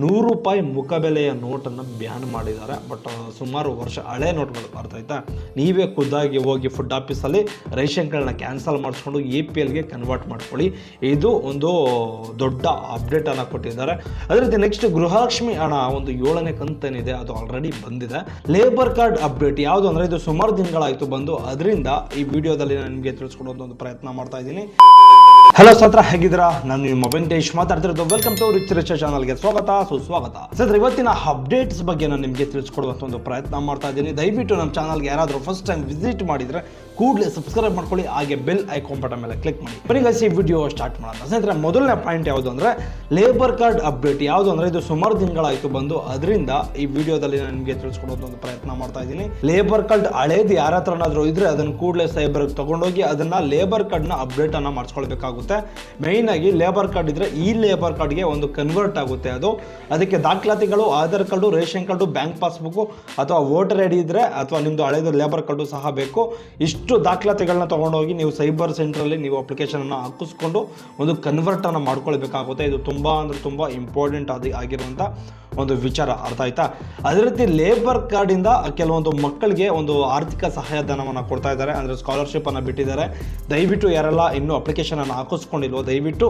ನೂರು ರೂಪಾಯಿ ಮುಖಬೆಲೆಯ ನೋಟನ್ನು ಬ್ಯಾನ್ ಮಾಡಿದ್ದಾರೆ. ಬಟ್ ಸುಮಾರು ವರ್ಷ ಹಳೆ ನೋಟ್ಗಳು ಬರ್ತಾಯ್ತಾ ನೀವೇ ಖುದ್ದಾಗಿ ಹೋಗಿ ಫುಡ್ ಆಫೀಸಲ್ಲಿ ರೇಷನ್ ಕಾರ್ಡ್ನ ಕ್ಯಾನ್ಸಲ್ ಮಾಡಿಸ್ಕೊಂಡು ಎ ಪಿ ಎಲ್ಗೆ ಕನ್ವರ್ಟ್ ಮಾಡ್ಕೊಳ್ಳಿ. ಇದು ಒಂದು ದೊಡ್ಡ ಅಪ್ಡೇಟನ್ನು ಕೊಟ್ಟಿದ್ದಾರೆ. ಅದೇ ರೀತಿ ನೆಕ್ಸ್ಟ್ ಗೃಹಲಕ್ಷ್ಮಿ ಹಣ, ಒಂದು ಏಳನೇ ಕಂತೇನಿದೆ, ಅದು ಆಲ್ರೆಡಿ ಬಂದಿದೆ. ಲೇಬರ್ ಕಾರ್ಡ್ ಅಪ್ಡೇಟ್ ಯಾವುದು ಅಂದರೆ, ಇದು ಸುಮಾರು ದಿನಗಳಾಯಿತು ಬಂದು. ಅದರಿಂದ ಈ ವಿಡಿಯೋದಲ್ಲಿ ನಾನು ನಿಮಗೆ ತಿಳಿಸ್ಕೊಡೋದು ಒಂದು ಪ್ರಯತ್ನ ಮಾಡ್ತಾ ಇದ್ದೀನಿ. ಹಲೋ ಸತ್ರ ಹೇಗಿದ್ದೀರಾ? ನಾನು ನಿಮ್ಮ ವೆಂಕಟೇಶ್ ಮಾತಾಡ್ತಿರೋದು. ವೆಲ್ಕಮ್ ಟು ರಿಚ್ ರಿಚ್ ಚಾನಲ್ಗೆ ಸ್ವಾಗತ. ಸುಸ್ವಾಗತ. ಸದ್ರ ಇವತ್ತಿನ ಅಪ್ಡೇಟ್ಸ್ ಬಗ್ಗೆ ನಾನು ನಿಮಗೆ ತಿಳಿಸ್ಕೊಡುವಂಥ ಒಂದು ಪ್ರಯತ್ನ ಮಾಡ್ತಾ ಇದ್ದೀನಿ. ದಯವಿಟ್ಟು ನಮ್ಮ ಚಾನಲ್ಗೆ ಯಾರಾದರೂ ಫಸ್ಟ್ ಟೈಮ್ ವಿಸಿಟ್ ಮಾಡಿದರೆ ಕೂಡಲೇ ಸಬ್ಸ್ಕ್ರೈಬ್ ಮಾಡ್ಕೊಳ್ಳಿ. ಹಾಗೆ ಬೆಲ್ ಐಕಾನ್ ಬಟನ್ ಮೇಲೆ ಕ್ಲಿಕ್ ಮಾಡಿ. ಬರೀ guys, ಈ ವಿಡಿಯೋ ಸ್ಟಾರ್ಟ್ ಮಾಡೋಣ. ಸ್ನೇಹಿತರೆ ಮೊದಲನೇ ಪಾಯಿಂಟ್ ಯಾವುದು ಅಂದರೆ ಲೇಬರ್ ಕಾರ್ಡ್ ಅಪ್ಡೇಟ್ ಯಾವುದು ಅಂದರೆ ಇದು ಸುಮಾರು ತಿಂಗಳಾಯಿತು ಬಂದು. ಅದರಿಂದ ಈ ವಿಡಿಯೋದಲ್ಲಿ ನಾನು ನಿಮಗೆ ತಿಳಿಸ್ಕೊಡೋದು ಒಂದು ಪ್ರಯತ್ನ ಮಾಡ್ತಾ ಇದ್ದೀನಿ. ಲೇಬರ್ ಕಾರ್ಡ್ ಹಳೇದು ಯಾರ ಹತ್ರನಾದರೂ ಇದ್ರೆ ಅದನ್ನು ಕೂಡಲೇ ಸೈಬರ್ಗೆ ತೊಗೊಂಡೋಗಿ ಅದನ್ನು ಲೇಬರ್ ಕಾರ್ಡ್ನ ಅಪ್ಡೇಟನ್ನು ಮಾಡಿಸ್ಕೊಳ್ಬೇಕಾಗುತ್ತೆ. ಮೇಯ್ನ್ ಆಗಿ ಲೇಬರ್ ಕಾರ್ಡ್ ಇದ್ರೆ ಈ ಲೇಬರ್ ಕಾರ್ಡ್ಗೆ ಒಂದು ಕನ್ವರ್ಟ್ ಆಗುತ್ತೆ ಅದು. ಅದಕ್ಕೆ ದಾಖಲಾತಿಗಳು, Aadhaar card, ration card bank passbook ಅಥವಾ ವೋಟರ್ ಐ ಡಿ ಇದ್ರೆ ಅಥವಾ ನಿಮ್ದು ಹಳೆಯದು ಲೇಬರ್ ಕಾರ್ಡು ಸಹ ಬೇಕು. ಇಷ್ಟು ದಾಖಲಾತಿಗಳನ್ನ ತಗೊಂಡೋಗಿ ನೀವು ಸೈಬರ್ ಸೆಂಟ್ರಲ್ಲಿ ನೀವು ಅಪ್ಲಿಕೇಶನ್ ಅನ್ನು ಹಾಕಿಸ್ಕೊಂಡು ಒಂದು ಕನ್ವರ್ಟನ್ನು ಮಾಡ್ಕೊಳ್ಬೇಕಾಗುತ್ತೆ. ಇದು ತುಂಬ ಅಂದರೆ ತುಂಬ ಇಂಪಾರ್ಟೆಂಟ್ ಆಗಿ ಆಗಿರುವಂತ ಒಂದು ವಿಚಾರ ಅರ್ಥ ಆಯ್ತಾ? ಅದೇ ರೀತಿ ಲೇಬರ್ ಕಾರ್ಡಿಂದ ಕೆಲವೊಂದು ಮಕ್ಕಳಿಗೆ ಒಂದು ಆರ್ಥಿಕ ಸಹಾಯಧನವನ್ನು ಕೊಡ್ತಾ ಇದ್ದಾರೆ. ಅಂದರೆ ಸ್ಕಾಲರ್ಶಿಪ್ ಅನ್ನು ಬಿಟ್ಟಿದ್ದಾರೆ. ದಯವಿಟ್ಟು ಯಾರೆಲ್ಲ ಇನ್ನೂ ಅಪ್ಲಿಕೇಶನ್ ಅನ್ನು ಹಾಕಿಸ್ಕೊಂಡಿಲ್ವೋ, ದಯವಿಟ್ಟು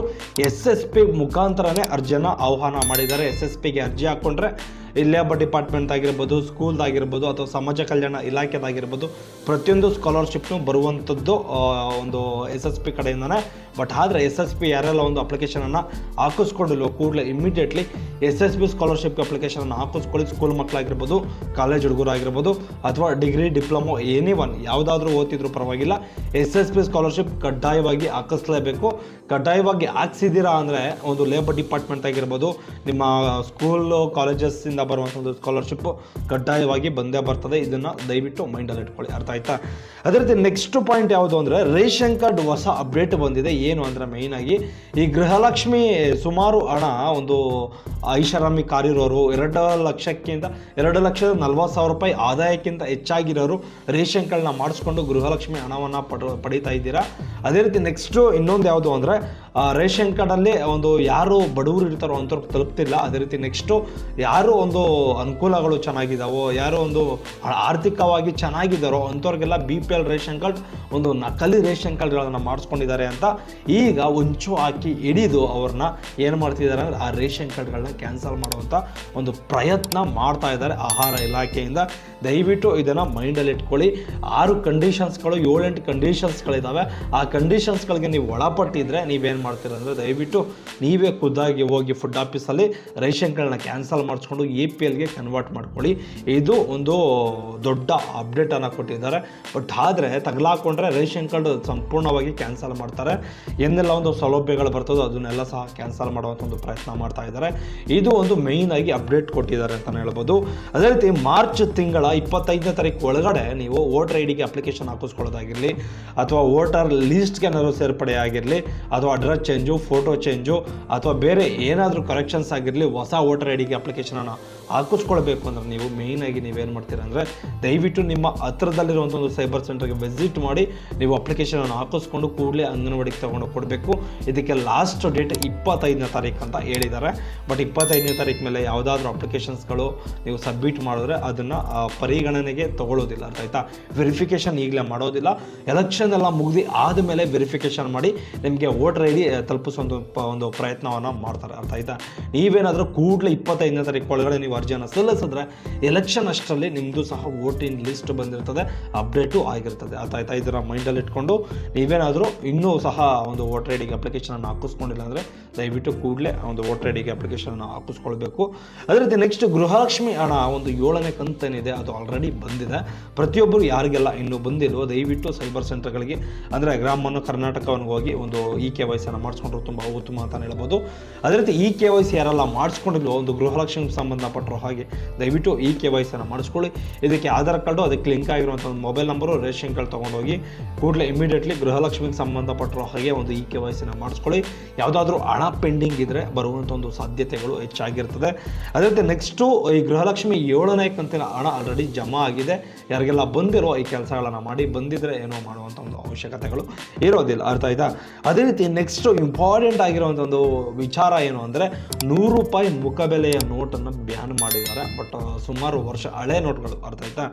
ಎಸ್ ಎಸ್ ಪಿ ಮುಖಾಂತರನೇ ಅರ್ಜಿಯನ್ನು ಆಹ್ವಾನ ಮಾಡಿದ್ದಾರೆ. ಎಸ್ ಎಸ್ ಪಿಗೆ ಅರ್ಜಿ ಹಾಕ್ಕೊಂಡ್ರೆ ಲೇಬರ್ ಡಿಪಾರ್ಟ್ಮೆಂಟ್ ಆಗಿರ್ಬೋದು ಸ್ಕೂಲ್ದಾಗಿರ್ಬೋದು ಅಥವಾ ಸಮಾಜ ಕಲ್ಯಾಣ ಇಲಾಖೆದಾಗಿರ್ಬೋದು, ಪ್ರತಿಯೊಂದು ಸ್ಕಾಲರ್ಶಿಪ್ನು ಬರುವಂಥದ್ದು ಒಂದು ಎಸ್ ಎಸ್ ಪಿ ಕಡೆಯಿಂದನೇ. ಬಟ್ ಆದರೆ ಎಸ್ ಎಸ್ ಪಿ ಯಾರೆಲ್ಲ ಒಂದು ಅಪ್ಲಿಕೇಶನನ್ನು ಹಾಕಿಸ್ಕೊಂಡಿಲ್ವೋ ಕೂಡಲೇ ಇಮಿಡಿಯೇಟ್ಲಿ ಎಸ್ ಎಸ್ ಬಿ ಸ್ಕಾಲರ್ಶಿಪ್ಗೆ ಅಪ್ಲಿಕೇಶನನ್ನು ಹಾಕಿಸ್ಕೊಳ್ಳಿ. ಸ್ಕೂಲ್ ಮಕ್ಕಳಾಗಿರ್ಬೋದು ಕಾಲೇಜ್ ಹುಡುಗರು ಆಗಿರ್ಬೋದು ಅಥವಾ ಡಿಗ್ರಿ ಡಿಪ್ಲೊಮೊ ಎನಿ ಒನ್ ಯಾವುದಾದ್ರೂ ಓದ್ತಿದ್ರು ಪರವಾಗಿಲ್ಲ ಎಸ್ ಎಸ್ ಪಿ ಸ್ಕಾಲರ್ಶಿಪ್ ಕಡ್ಡಾಯವಾಗಿ ಹಾಕಿಸ್ಲೇಬೇಕು. ಕಡ್ಡಾಯವಾಗಿ ಹಾಕ್ಸಿದ್ದೀರಾ ಅಂದರೆ ಒಂದು ಲೇಬರ್ ಡಿಪಾರ್ಟ್ಮೆಂಟ್ ಆಗಿರ್ಬೋದು, ನಿಮ್ಮ ಸ್ಕೂಲು ಕಾಲೇಜಸ್ಸಿಂದ ಬರುವಂಥ ಒಂದು ಸ್ಕಾಲರ್ಶಿಪ್ಪು ಕಡ್ಡಾಯವಾಗಿ ಬಂದೇ ಬರ್ತದೆ. ಇದನ್ನು ದಯವಿಟ್ಟು ಮೈಂಡಲ್ಲಿ ಇಟ್ಕೊಳ್ಳಿ. ಅರ್ಥ ಆಯ್ತಾ? ಅದೇ ರೀತಿ ನೆಕ್ಸ್ಟ್ ಪಾಯಿಂಟ್ ಯಾವುದು ಅಂದರೆ ರೇಷನ್ ಕಾರ್ಡ್ ಹೊಸ ಅಪ್ಡೇಟ್ ಬಂದಿದೆ. ಏನು ಅಂದರೆ ಮೇಯ್ನಾಗಿ ಈ ಗೃಹಲಕ್ಷ್ಮಿ ಸುಮಾರು ಹಣ ಒಂದು ಐಷಾರಾಮಿ ಕಾರಿರೋರು ಎರಡು ಲಕ್ಷಕ್ಕಿಂತ ಎರಡು ಲಕ್ಷದ ನಲ್ವತ್ತು ಸಾವಿರ ರೂಪಾಯಿ ಆದಾಯಕ್ಕಿಂತ ಹೆಚ್ಚಾಗಿರೋರು ರೇಷನ್ ಕಾರ್ಡ್ನ ಮಾಡಿಸ್ಕೊಂಡು ಗೃಹಲಕ್ಷ್ಮಿ ಹಣವನ್ನು ಪಡ, ಪಡೀತಾ ಇದ್ದೀರಾ? ಅದೇ ರೀತಿ ನೆಕ್ಸ್ಟು ಇನ್ನೊಂದು ಯಾವುದು ಅಂದರೆ ರೇಷನ್ ಕಾರ್ಡಲ್ಲಿ ಒಂದು ಯಾರು ಬಡವರು ಇರ್ತಾರೋ ಅಂಥವ್ರಿಗೆ ತಲುಪ್ತಿಲ್ಲ. ಅದೇ ರೀತಿ ನೆಕ್ಸ್ಟು ಯಾರು ಒಂದು ಅನುಕೂಲಗಳು ಚೆನ್ನಾಗಿದ್ದಾವೋ ಯಾರು ಒಂದು ಆರ್ಥಿಕವಾಗಿ ಚೆನ್ನಾಗಿದ್ದಾರೋ ಅಂಥವ್ರಿಗೆಲ್ಲ B P L ration card ಒಂದು ನಕಲಿ ರೇಷನ್ ಕಾರ್ಡ್ಗಳನ್ನು ಮಾಡಿಸ್ಕೊಂಡಿದ್ದಾರೆ ಅಂತ ಈಗ ಹೊಂಚು ಹಾಕಿ ಹಿಡಿದು ಅವ್ರನ್ನ ಏನು ಮಾಡ್ತಿದ್ದಾರೆ ಅಂದರೆ ಆ ರೇಷನ್ ಕಾರ್ಡ್ಗಳನ್ನ ಕ್ಯಾನ್ಸಲ್ ಮಾಡುವಂಥ ಒಂದು ಪ್ರಯತ್ನ ಮಾಡ್ತಾ ಇದ್ದಾರೆ ಆಹಾರ ಇಲಾಖೆಯಿಂದ. ದಯವಿಟ್ಟು ಇದನ್ನು ಮೈಂಡಲ್ಲಿ ಇಟ್ಕೊಳ್ಳಿ. ಆರು ಕಂಡೀಷನ್ಸ್ಗಳು, ಏಳೆಂಟು ಕಂಡೀಷನ್ಸ್ಗಳಿದ್ದಾವೆ ಆ ಕಂಡೀಷನ್ಸ್ಗಳಿಗೆ ನೀವು ಒಳಪಟ್ಟಿದ್ರೆ ನೀವೇನು ಮಾಡ್ತೀರ ಅಂದರೆ ದಯವಿಟ್ಟು ನೀವೇ ಖುದ್ದಾಗಿ ಹೋಗಿ ಫುಡ್ ಆಫೀಸಲ್ಲಿ ರೇಷನ್ ಕಾರ್ಡ್ನ ಕ್ಯಾನ್ಸಲ್ ಮಾಡಿಸ್ಕೊಂಡು ಎ ಪಿ ಎಲ್ಗೆ ಕನ್ವರ್ಟ್ ಮಾಡ್ಕೊಳ್ಳಿ. ಇದು ಒಂದು ದೊಡ್ಡ ಅಪ್ಡೇಟನ್ನು ಕೊಟ್ಟಿದ್ದಾರೆ. ಬಟ್ ಆದರೆ ತಗಲಾಕೊಂಡ್ರೆ ರೇಷನ್ ಕಾರ್ಡ್ ಸಂಪೂರ್ಣವಾಗಿ ಕ್ಯಾನ್ಸಲ್ ಮಾಡ್ತಾರೆ. ಏನೆಲ್ಲ ಒಂದು ಸೌಲಭ್ಯಗಳು ಬರ್ತದೋ ಅದನ್ನೆಲ್ಲ ಸಹ ಕ್ಯಾನ್ಸಲ್ ಮಾಡುವಂಥ ಒಂದು ಪ್ರಯತ್ನ ಮಾಡ್ತಾ ಇದ್ದಾರೆ. ಇದು ಒಂದು ಮೇಯ್ನ್ ಆಗಿ ಅಪ್ಡೇಟ್ ಕೊಟ್ಟಿದ್ದಾರೆ ಅಂತಲೇ ಹೇಳ್ಬೋದು. ಅದೇ ರೀತಿ ಮಾರ್ಚ್ ತಿಂಗಳ ಇಪ್ಪತ್ತೈದನೇ ತಾರೀಕು ಒಳಗಡೆ ನೀವು ವೋಟರ್ ಐ ಡಿಗೆ ಅಪ್ಲಿಕೇಶನ್ ಹಾಕಿಸ್ಕೊಳ್ಳೋದಾಗಿರಲಿ ಅಥವಾ ವೋಟರ್ ಲೀಸ್ಟ್ಗೆ ಏನಾದರೂ ಸೇರ್ಪಡೆ ಆಗಿರಲಿ ಅಥವಾ ಅಡ್ರೆಸ್ ಚೇಂಜು ಫೋಟೋ ಚೇಂಜು ಅಥವಾ ಬೇರೆ ಏನಾದರೂ ಕರೆಕ್ಷನ್ಸ್ ಆಗಿರಲಿ ಹೊಸ ವೋಟರ್ ಐ ಡಿಗೆ ಅಪ್ಲಿಕೇಶನನ್ನು ಹಾಕಿಸ್ಕೊಳ್ಬೇಕು ಅಂದರೆ ನೀವು ಮೇಯ್ನಾಗಿ ನೀವೇನು ಮಾಡ್ತೀರಾ ಅಂದರೆ ದಯವಿಟ್ಟು ನಿಮ್ಮ ಹತ್ರದಲ್ಲಿರುವಂಥ ಒಂದು ಸೈಬರ್ ಸೆಂಟರ್ಗೆ ವಿಸಿಟ್ ಮಾಡಿ ನೀವು ಅಪ್ಲಿಕೇಶನನ್ನು ಹಾಕಿಸ್ಕೊಂಡು ಕೂಡಲೇ ಅಂಗನವಾಡಿಗೆ ತಗೊಂಡು ಕೊಡಬೇಕು. ಇದಕ್ಕೆ ಲಾಸ್ಟ್ ಡೇಟ್ ಇಪ್ಪತ್ತೈದನೇ ತಾರೀಕು ಅಂತ ಹೇಳಿದ್ದಾರೆ. ಬಟ್ ಇಪ್ಪತ್ತೈದನೇ ತಾರೀಕು ಮೇಲೆ ಯಾವುದಾದ್ರೂ ಅಪ್ಲಿಕೇಶನ್ಸ್ಗಳು ನೀವು ಸಬ್ಮಿಟ್ ಮಾಡಿದ್ರೆ ಅದನ್ನು ಪರಿಗಣನೆಗೆ ತಗೊಳ್ಳೋದಿಲ್ಲ ಅಂತ ಆಯಿತಾ? ವೆರಿಫಿಕೇಷನ್ ಈಗಲೇ ಮಾಡೋದಿಲ್ಲ. ಎಲೆಕ್ಷನ್ ಎಲ್ಲ ಮುಗಿದು ಆದಮೇಲೆ ವೆರಿಫಿಕೇಷನ್ ಮಾಡಿ ನಿಮಗೆ ವೋಟರ್ ಐ ಡಿ ತಲುಪಿಸೋ ಒಂದು ಪ್ರಯತ್ನವನ್ನು ಮಾಡ್ತಾರೆ ಅರ್ಥ ಆಯ್ತಾ? ನೀವೇನಾದರೂ ಕೂಡಲೇ ಇಪ್ಪತ್ತೈದನೇ ತಾರೀಕು ಒಳಗಡೆ ನೀವು ಅರ್ಜಿಯನ್ನು ಸಲ್ಲಿಸಿದ್ರೆ ಎಲೆಕ್ಷನ್ ಅಷ್ಟರಲ್ಲಿ ನಿಮ್ಮದು ಸಹ ವೋಟಿಂಗ್ ಲಿಸ್ಟ್ ಬಂದಿರ್ತದೆ ಅಪ್ಡೇಟು ಆಗಿರ್ತದೆ. ಆಯ್ತಾ? ಇದರ ಮೈಂಡಲ್ಲಿ ಇಟ್ಕೊಂಡು ನೀವೇನಾದರೂ ಇನ್ನೂ ಸಹ ಒಂದು ವೋಟರ್ ಐ ಡಿಗೆ ಅಪ್ಲಿಕೇಶನನ್ನು ಹಾಕಿಸ್ಕೊಂಡಿಲ್ಲ ಅಂದರೆ ದಯವಿಟ್ಟು ಕೂಡಲೇ ಒಂದು ವೋಟರ್ ಐ ಡಿಗೆ ಅಪ್ಲಿಕೇಶನ್ ಹಾಕಿಸ್ಕೊಳ್ಬೇಕು. ಅದೇ ರೀತಿ ನೆಕ್ಸ್ಟ್ ಗೃಹಲಕ್ಷ್ಮಿ ಹಣ ಒಂದು ಏಳನೇ ಕಂತೇನಿದೆ, ಅದು ಆಲ್ರೆಡಿ ಬಂದಿದೆ. ಪ್ರತಿಯೊಬ್ಬರು ಯಾರಿಗೆಲ್ಲ ಇನ್ನೂ ಬಂದಿಲ್ವೋ, ದಯವಿಟ್ಟು ಸೈಬರ್ ಸೆಂಟರ್ಗಳಿಗೆ ಅಂದರೆ ಗ್ರಾಮವನ್ನು, ಕರ್ನಾಟಕವನ್ನು ಹೋಗಿ ಒಂದು ಇ ಕೆ ವೈ ಸಿಯನ್ನು ಮಾಡಿಸ್ಕೊಂಡ್ರು ತುಂಬ ಉತ್ತಮ ಅಂತ ಹೇಳ್ಬೋದು. ಅದೇ ರೀತಿ ಇ ಕೆ ವೈ ಸಿ ಯಾರೆಲ್ಲ ಮಾಡಿಸ್ಕೊಂಡಿಲ್ವೋ ಒಂದು ಗೃಹಲಕ್ಷ್ಮಿಗೆ ಸಂಬಂಧಪಟ್ಟ ಹಾಗೆ, ದಯವಿಟ್ಟು ಈ ಕೆ ವೈ ಸಿನ ಮಾಡಿಸ್ಕೊಳ್ಳಿ. ಇದಕ್ಕೆ ಆಧಾರ್ ಕಾರ್ಡು, ಅದಕ್ಕೆ ಲಿಂಕ್ ಆಗಿರುವಂಥ ಒಂದು ಮೊಬೈಲ್ ನಂಬರು, ರೇಷನ್ ಕಾರ್ಡ್ ತೊಗೊಂಡೋಗಿ ಕೂಡಲೇ ಇಮಿಡಿಯೇಟ್ಲಿ ಗೃಹಲಕ್ಷ್ಮಿಗೆ ಸಂಬಂಧಪಟ್ಟಿರೋ ಹಾಗೆ ಒಂದು ಇ ಕೆ ವೈ ಸಿನ ಮಾಡಿಸ್ಕೊಳ್ಳಿ. ಯಾವುದಾದ್ರೂ ಹಣ ಪೆಂಡಿಂಗ್ ಇದ್ದರೆ ಬರುವಂಥ ಒಂದು ಸಾಧ್ಯತೆಗಳು ಹೆಚ್ಚಾಗಿರ್ತದೆ. ಅದೇ ರೀತಿ ನೆಕ್ಸ್ಟು, ಈ ಗೃಹಲಕ್ಷ್ಮಿ ಏಳನೇ ಕಂತಿನ ಹಣ ಆಲ್ರೆಡಿ ಜಮಾ ಆಗಿದೆ. ಯಾರಿಗೆಲ್ಲ ಬಂದಿರೋ ಈ ಕೆಲಸಗಳನ್ನು ಮಾಡಿ ಬಂದಿದ್ರೆ ಏನೋ ಮಾಡುವಂಥ ಒಂದು ಅವಶ್ಯಕತೆಗಳು ಇರೋದಿಲ್ಲ. ಅರ್ಥ ಆಯ್ತಾ? ಅದೇ ರೀತಿ ನೆಕ್ಸ್ಟು ಇಂಪಾರ್ಟೆಂಟ್ ಆಗಿರುವಂಥ ಒಂದು ವಿಚಾರ ಏನು ಅಂದರೆ, ನೂರು ರೂಪಾಯಿ ಮುಖಬೆಲೆಯ ನೋಟನ್ನು ಬ್ಯಾನ್ ಮಾಡಿದ್ದಾರೆ. ಬಟ್ ಸುಮಾರು ವರ್ಷ ಹಳೆ ನೋಟ್ಗಳು ಅರ್ಥ ಆಯ್ತಾ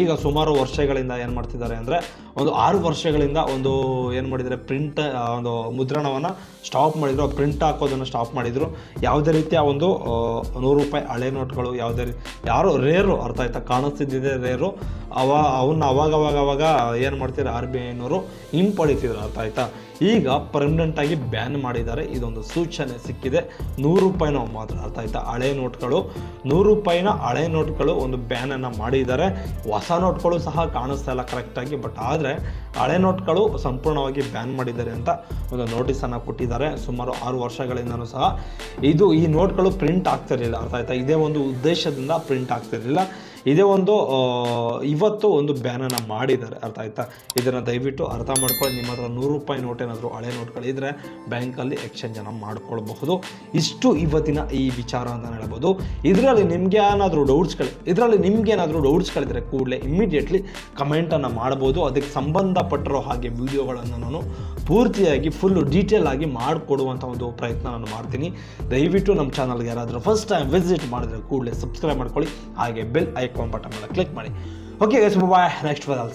ಈಗ ಸುಮಾರು ವರ್ಷಗಳಿಂದ ಏನು ಮಾಡ್ತಿದ್ದಾರೆ ಅಂದರೆ, ಒಂದು ಆರು ವರ್ಷಗಳಿಂದ ಒಂದು ಏನು ಮಾಡಿದ್ದಾರೆ ಪ್ರಿಂಟ್ ಒಂದು ಮುದ್ರಣವನ್ನು ಸ್ಟಾಪ್ ಮಾಡಿದ್ರು. ಪ್ರಿಂಟ್ ಹಾಕೋದನ್ನು ಸ್ಟಾಪ್ ಮಾಡಿದರು. ಯಾವುದೇ ರೀತಿಯ ಒಂದು ನೂರು ರೂಪಾಯಿ ಹಳೆ ನೋಟ್ಗಳು, ಯಾವುದೇ ಯಾರು ರೇರು ಅರ್ಥ ಆಯ್ತಾ? ಕಾಣಿಸ್ತಿದ್ದಿದೆ ರೇರು ಅವ ಅವನ್ನ ಅವಾಗ ಅವಾಗ ಏನು ಮಾಡ್ತೀರ ಆರ್ ಬಿ ಐನವರು ಹಿಂಪಡಿತಿದ್ರು, ಅರ್ಥ ಆಯಿತಾ? ಈಗ ಪರ್ಮನೆಂಟ್ ಆಗಿ ಬ್ಯಾನ್ ಮಾಡಿದ್ದಾರೆ. ಇದೊಂದು ಸೂಚನೆ ಸಿಕ್ಕಿದೆ. ನೂರು ರೂಪಾಯಿನ ಮಾತ್ರ, ಅರ್ಥ ಆಯ್ತಾ? ಹಳೆ ನೋಟ್ಗಳು, ನೂರು ರೂಪಾಯಿನ ಹಳೆ ನೋಟ್ಗಳು ಒಂದು ಬ್ಯಾನನ್ನು ಮಾಡಿದ್ದಾರೆ. ಹೊಸ ನೋಟ್ಗಳು ಸಹ ಕಾಣಿಸ್ತಾ ಇಲ್ಲ ಕರೆಕ್ಟಾಗಿ ಬಟ್ ಆದರೆ ಹಳೆ ನೋಟ್ಗಳು ಸಂಪೂರ್ಣವಾಗಿ ಬ್ಯಾನ್ ಮಾಡಿದ್ದಾರೆ ಅಂತ ಒಂದು ನೋಟಿಸನ್ನು ಕೊಟ್ಟಿದ್ದಾರೆ. ಸುಮಾರು ಆರು ವರ್ಷಗಳಿಂದನೂ ಸಹ. ಇದು ಈ ನೋಟ್ಗಳು ಪ್ರಿಂಟ್ ಆಗ್ತಿರಲಿಲ್ಲ, ಅರ್ಥ ಆಯ್ತಾ? ಇದೇ ಒಂದು ಉದ್ದೇಶದಿಂದ ಪ್ರಿಂಟ್ ಆಗ್ತಿರಲಿಲ್ಲ. ಇದೇ ಒಂದು ಇವತ್ತು ಒಂದು ಬ್ಯಾನನ್ನು ಮಾಡಿದ್ದಾರೆ. ಅರ್ಥ ಆಯ್ತಾ? ಇದನ್ನು ದಯವಿಟ್ಟು ಅರ್ಥ ಮಾಡ್ಕೊಳ್ಳಿ. ನಿಮ್ಮ ಹತ್ರ ನೂರು ರೂಪಾಯಿ ನೋಟ್ ಏನಾದರೂ ಹಳೆ ನೋಟ್ಗಳಿದ್ರೆ ಬ್ಯಾಂಕಲ್ಲಿ ಎಕ್ಸ್ಚೇಂಜನ್ನು ಮಾಡ್ಕೊಳ್ಬಹುದು. ಇಷ್ಟು ಇವತ್ತಿನ ಈ ವಿಚಾರ ಅಂತ ಹೇಳ್ಬೋದು. ಇದರಲ್ಲಿ ನಿಮಗೆ ಏನಾದರೂ ಡೌಟ್ಸ್ಗಳು, ಇದರಲ್ಲಿ ನಿಮ್ಗೆ ಏನಾದರೂ ಡೌಟ್ಸ್ಗಳಿದ್ರೆ ಕೂಡಲೇ ಇಮ್ಮಿಡಿಯೇಟ್ಲಿ ಕಮೆಂಟನ್ನು ಮಾಡ್ಬೋದು. ಅದಕ್ಕೆ ಸಂಬಂಧಪಟ್ಟಿರೋ ಹಾಗೆ ವಿಡಿಯೋಗಳನ್ನು ನಾನು ಪೂರ್ತಿಯಾಗಿ ಫುಲ್ಲು ಡೀಟೇಲ್ ಆಗಿ ಮಾಡಿಕೊಡುವಂಥ ಒಂದು ಪ್ರಯತ್ನ ನಾನು ಮಾಡ್ತೀನಿ. ದಯವಿಟ್ಟು ನಮ್ಮ ಚಾನಲ್ಗೆ ಯಾರಾದರೂ ಫಸ್ಟ್ ಟೈಮ್ ವಿಸಿಟ್ ಮಾಡಿದ್ರೆ ಕೂಡಲೇ ಸಬ್ಸ್ಕ್ರೈಬ್ ಮಾಡ್ಕೊಳ್ಳಿ. ಹಾಗೆ ಬೆಲ್ ಐಕಾನ್ ಬಟನ್ ಮೇಲೆ ಕ್ಲಿಕ್ ಮಾಡಿ. Okay bye next ಬದಲ್ಸಿ